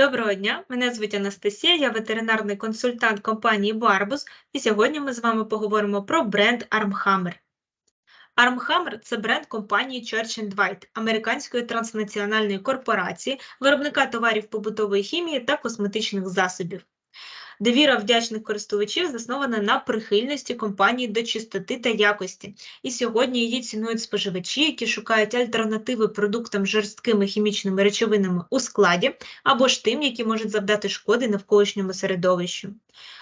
Доброго дня, мене звуть Анастасія, я ветеринарний консультант компанії Barbus, і сьогодні ми з вами поговоримо про бренд Armhammer. Armhammer – це бренд компанії Church White, американської транснаціональної корпорації, виробника товарів побутової хімії та косметичних засобів. Довіра вдячних користувачів заснована на прихильності компанії до чистоти та якості, і сьогодні її цінують споживачі, які шукають альтернативи продуктам з жорсткими хімічними речовинами у складі або ж тим, які можуть завдати шкоди навколишньому середовищу.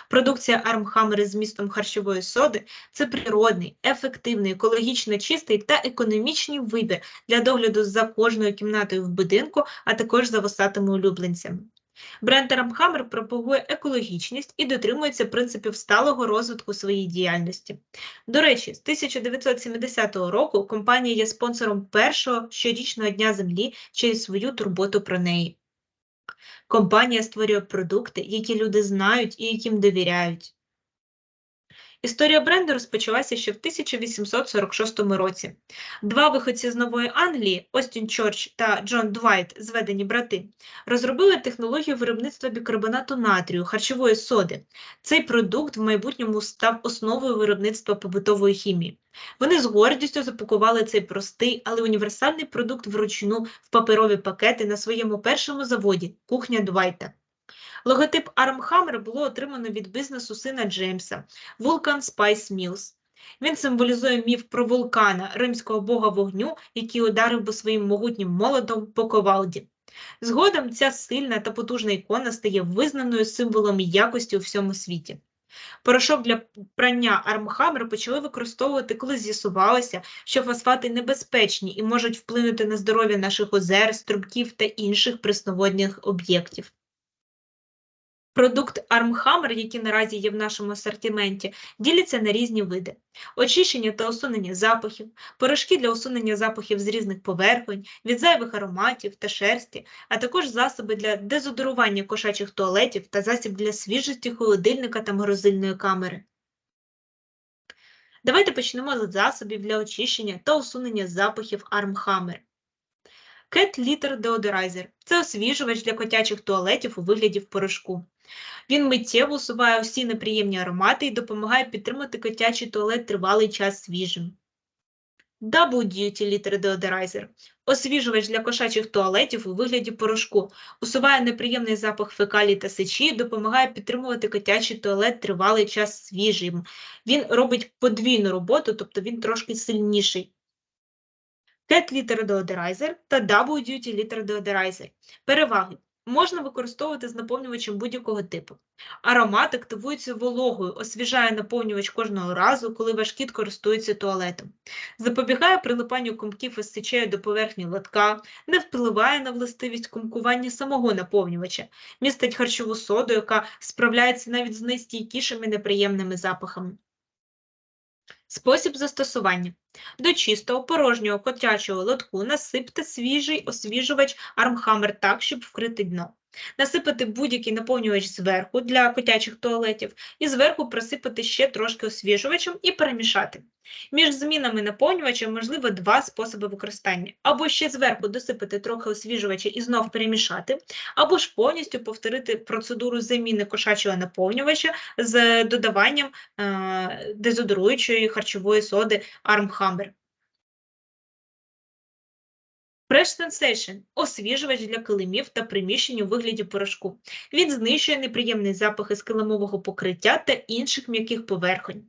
Продукція Armhammer з змістом харчової соди це природний, ефективний, екологічно чистий та економічний вибір для догляду за кожною кімнатою в будинку, а також за вусатими улюбленцями. Бренд Рамхаммер пропагує екологічність і дотримується принципів сталого розвитку своєї діяльності. До речі, з 1970 року компанія є спонсором першого щорічного дня землі через свою турботу про неї. Компанія створює продукти, які люди знають і яким довіряють. Історія бренду розпочалася ще в 1846 році. Два виходці з Нової Англії, Остін Чорч та Джон Двайт, зведені брати, розробили технологію виробництва бікарбонату натрію, харчової соди. Цей продукт в майбутньому став основою виробництва побутової хімії. Вони з гордістю запакували цей простий, але універсальний продукт вручну в паперові пакети на своєму першому заводі кухня Двайта. Логотип Armhammer було отримано від бізнесу сина Джеймса Vulcan Spice Mills. Він символізує міф про вулкана, римського бога вогню, який ударив би своїм могутнім молотом по ковалді. Згодом ця сильна та потужна ікона стає визнаною символом якості у всьому світі. Порошок для прання Armhammer почали використовувати, коли з'ясувалося, що фосфати небезпечні і можуть вплинути на здоров'я наших озер, струмків та інших пресноводних об'єктів. Продукт Armhammer, який наразі є в нашому асортименті, діляться на різні види: очищення та усунення запахів, порошки для усунення запахів з різних поверхонь, від зайвих ароматів та шерсті, а також засоби для дезодорування кошачих туалетів та засіб для свіжості холодильника та морозильної камери. Давайте почнемо з засобів для очищення та усунення запахів Armhammer. Cat Litter Deodorizer – це освіжувач для котячих туалетів у вигляді в порошку. Він миттєво усуває усі неприємні аромати і допомагає підтримати котячий туалет тривалий час свіжим. Double Duty Litter Deodorizer – освіжувач для кошачих туалетів у вигляді порошку, усуває неприємний запах фекалій та сечі допомагає підтримувати котячий туалет тривалий час свіжим. Він робить подвійну роботу, тобто він трошки сильніший. Cat Litter Deodorizer та Double Duty Litter Deodorizer. Переваги. Можна використовувати з наповнювачем будь-якого типу. Аромат активується вологою, освіжає наповнювач кожного разу, коли ваш кіт користується туалетом. Запобігає прилипанню комків із сечею до поверхні лотка, не впливає на властивість кумкування самого наповнювача, містить харчову соду, яка справляється навіть з найстійкішими неприємними запахами. Спосіб застосування. До чистого порожнього котячого лотку насипте свіжий освіжувач Armhammer так, щоб вкрити дно. Насипати будь-який наповнювач зверху для котячих туалетів і зверху просипати ще трошки освіжувачем і перемішати. Між змінами наповнювача можливо два способи використання. Або ще зверху досипати трохи освіжувача і знов перемішати, або ж повністю повторити процедуру заміни кошачого наповнювача з додаванням е дезодоруючої харчової соди Armhammer. Fresh Sensation – освіжувач для килимів та приміщень у вигляді порошку. Він знищує неприємний запах із килимового покриття та інших м'яких поверхонь.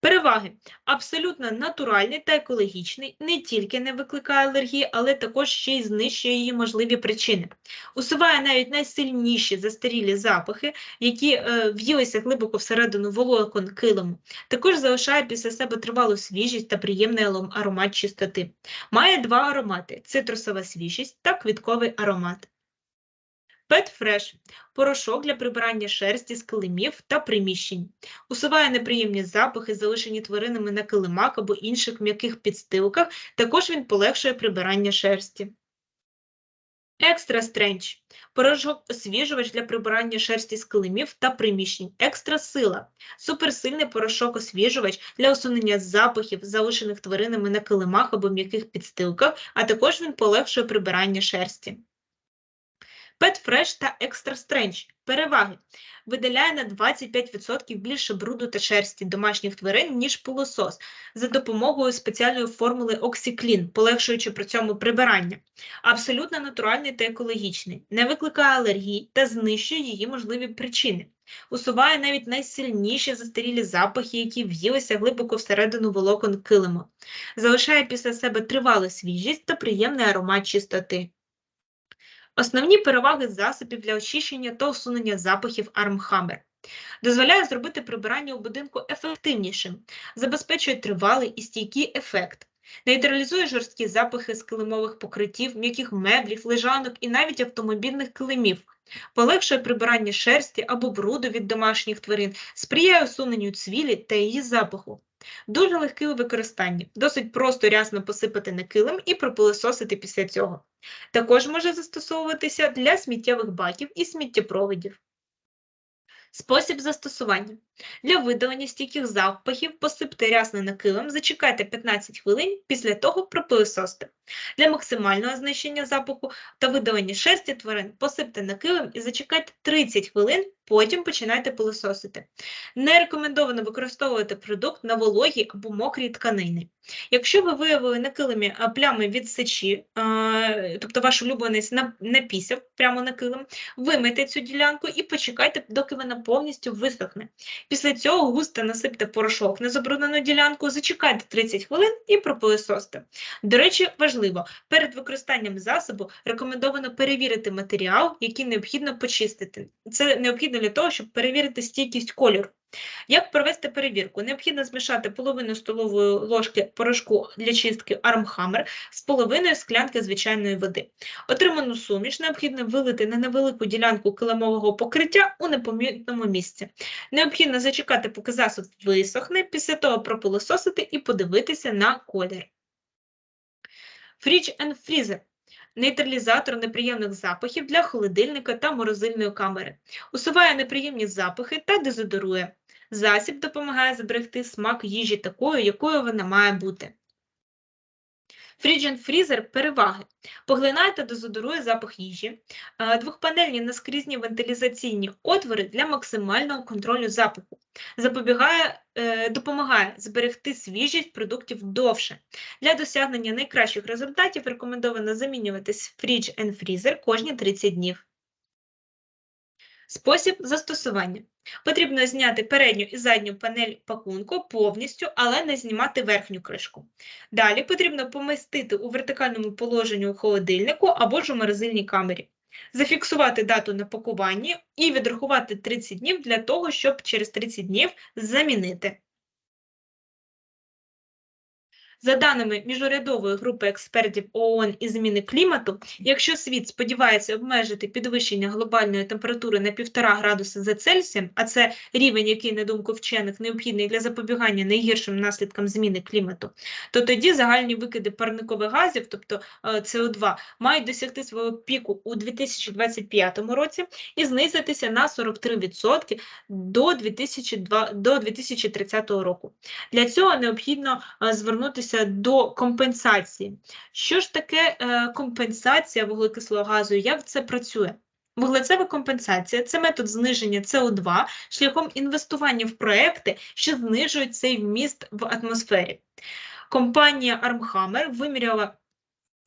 Переваги абсолютно натуральний та екологічний, не тільки не викликає алергії, але також ще й знищує її можливі причини. Усуває навіть найсильніші застарілі запахи, які е, в'їлися глибоко всередину волокон килиму. Також залишає після себе тривалу свіжість та приємний аромат чистоти. Має два аромати: цитрусова свіжість та квітковий аромат. Fresh – порошок для прибирання шерсті з килимів та приміщень. Усуває неприємні запахи, залишені тваринами на килимах або інших м'яких підстилках, також він полегшує прибирання шерсті. Екстра Стренч – порошок освіжувач для прибирання шерсті з килимів та приміщень. Екстра сила суперсильний порошок освіжувач для усунення запахів, залишених тваринами на килимах або м'яких підстилках, а також він полегшує прибирання шерсті. Pet Fresh та Extra Strange. Переваги. Виділяє на 25% більше бруду та шерсті домашніх тварин, ніж пилосос, за допомогою спеціальної формули OxyClean, полегшуючи при цьому прибирання. Абсолютно натуральний та екологічний, не викликає алергій та знищує її можливі причини. Усуває навіть найсильніші застарілі запахи, які в'їлися глибоко всередину волокон килима. Залишає після себе тривалу свіжість та приємний аромат чистоти. Основні переваги засобів для очищення та усунення запахів Armhammer. Дозволяє зробити прибирання у будинку ефективнішим, забезпечує тривалий і стійкий ефект, нейтралізує жорсткі запахи з килимових покриттів, м'яких меблів, лежанок і навіть автомобільних килимів, полегшує прибирання шерсті або бруду від домашніх тварин, сприяє усуненню цвілі та її запаху. Дуже легкий у використанні, досить просто рясно посипати на килим і пропилисосити після цього. Також може застосовуватися для сміттєвих баків і сміттєпроводів. Спосіб застосування. Для видалення стійких запахів посипте рясно на килим, зачекайте 15 хвилин, після того пропилисосте. Для максимального знищення запаху та видалення шерсті тварин посипте на килим і зачекайте 30 хвилин, потім починайте пилососити. Не рекомендовано використовувати продукт на вологій або мокрій тканини. Якщо ви виявили на килимі плями від сечі, тобто ваш улюбленець на- напісяв прямо на килим, вимийте цю ділянку і почекайте, доки вона повністю висохне. Після цього густо насипте порошок на забруднену ділянку, зачекайте 30 хвилин і пропилисосте. До речі, важливо, перед використанням засобу рекомендовано перевірити матеріал, який необхідно почистити. Це необхідно для того, щоб перевірити стійкість кольору. Як провести перевірку? Необхідно змішати половину столової ложки порошку для чистки Armhammer з половиною склянки звичайної води. Отриману суміш необхідно вилити на невелику ділянку килимового покриття у непомітному місці. Необхідно зачекати, поки засіб висохне, після того пропилососити і подивитися на колір. Fridge and фрізер – нейтралізатор неприємних запахів для холодильника та морозильної камери. Усуває неприємні запахи та дезодорує. Засіб допомагає зберегти смак їжі такою, якою вона має бути. Fridge and – переваги. Поглинає та дезодорує запах їжі. Е, Двохпанельні наскрізні вентилізаційні отвори для максимального контролю запаху. Запобігає, е, допомагає зберегти свіжість продуктів довше. Для досягнення найкращих результатів рекомендовано замінюватись фрідж and фрізер кожні 30 днів. Спосіб застосування. Потрібно зняти передню і задню панель пакунку повністю, але не знімати верхню кришку. Далі потрібно помістити у вертикальному положенні у холодильнику або ж у морозильній камері. Зафіксувати дату на пакуванні і відрахувати 30 днів для того, щоб через 30 днів замінити. За даними міжурядової групи експертів ООН із зміни клімату, якщо світ сподівається обмежити підвищення глобальної температури на 1,5 градуса за Цельсієм, а це рівень, який, на думку вчених, необхідний для запобігання найгіршим наслідкам зміни клімату, то тоді загальні викиди парникових газів, тобто е, СО2, мають досягти свого піку у 2025 році і знизитися на 43% до 2002 до 2030 року. Для цього необхідно е, звернутися до компенсації. Що ж таке е, компенсація вуглекислого газу? Як це працює? Вуглецева компенсація це метод зниження СО2 шляхом інвестування в проекти, що знижують цей вміст в атмосфері. Компанія Armhammer виміряла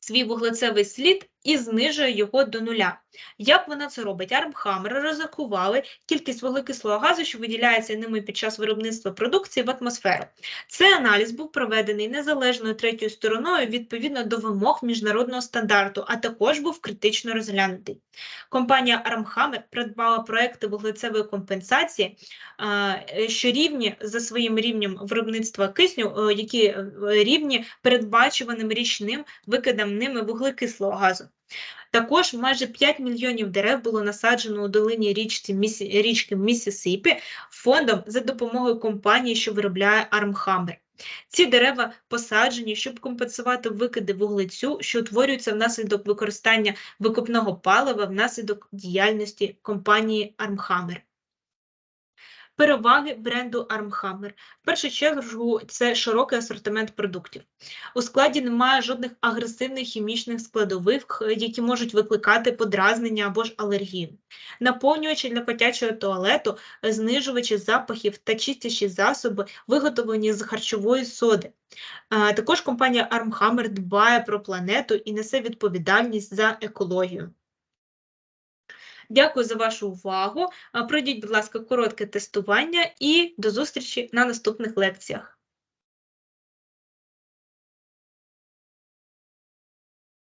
свій вуглецевий слід і знижує його до нуля. Як вона це робить? Армхаммери розрахували кількість вуглекислого газу, що виділяється ними під час виробництва продукції в атмосферу. Цей аналіз був проведений незалежною третьою стороною відповідно до вимог міжнародного стандарту, а також був критично розглянутий. Компанія Армхаммер придбала проекти вуглецевої компенсації, е, що рівні за своїм рівнем виробництва кисню, е, які е, рівні передбачуваним річним викидам ними вуглекислого газу. Також майже 5 мільйонів дерев було насаджено у долині річці, річки Місісипі фондом за допомогою компанії, що виробляє Армхаммер. Ці дерева посаджені, щоб компенсувати викиди вуглецю, що утворюються внаслідок використання викопного палива внаслідок діяльності компанії Армхаммер. Переваги бренду Armhammer. В першу чергу це широкий асортимент продуктів. У складі немає жодних агресивних хімічних складових, е, які можуть викликати подразнення або ж алергію. Наповнювачі для котячого туалету, е, знижувачі запахів та чистячі засоби, виготовлені з харчової соди. Е, Також компанія Armhammer дбає про планету і несе відповідальність за екологію. Дякую за вашу увагу. Пройдіть, будь ласка, коротке тестування і до зустрічі на наступних лекціях.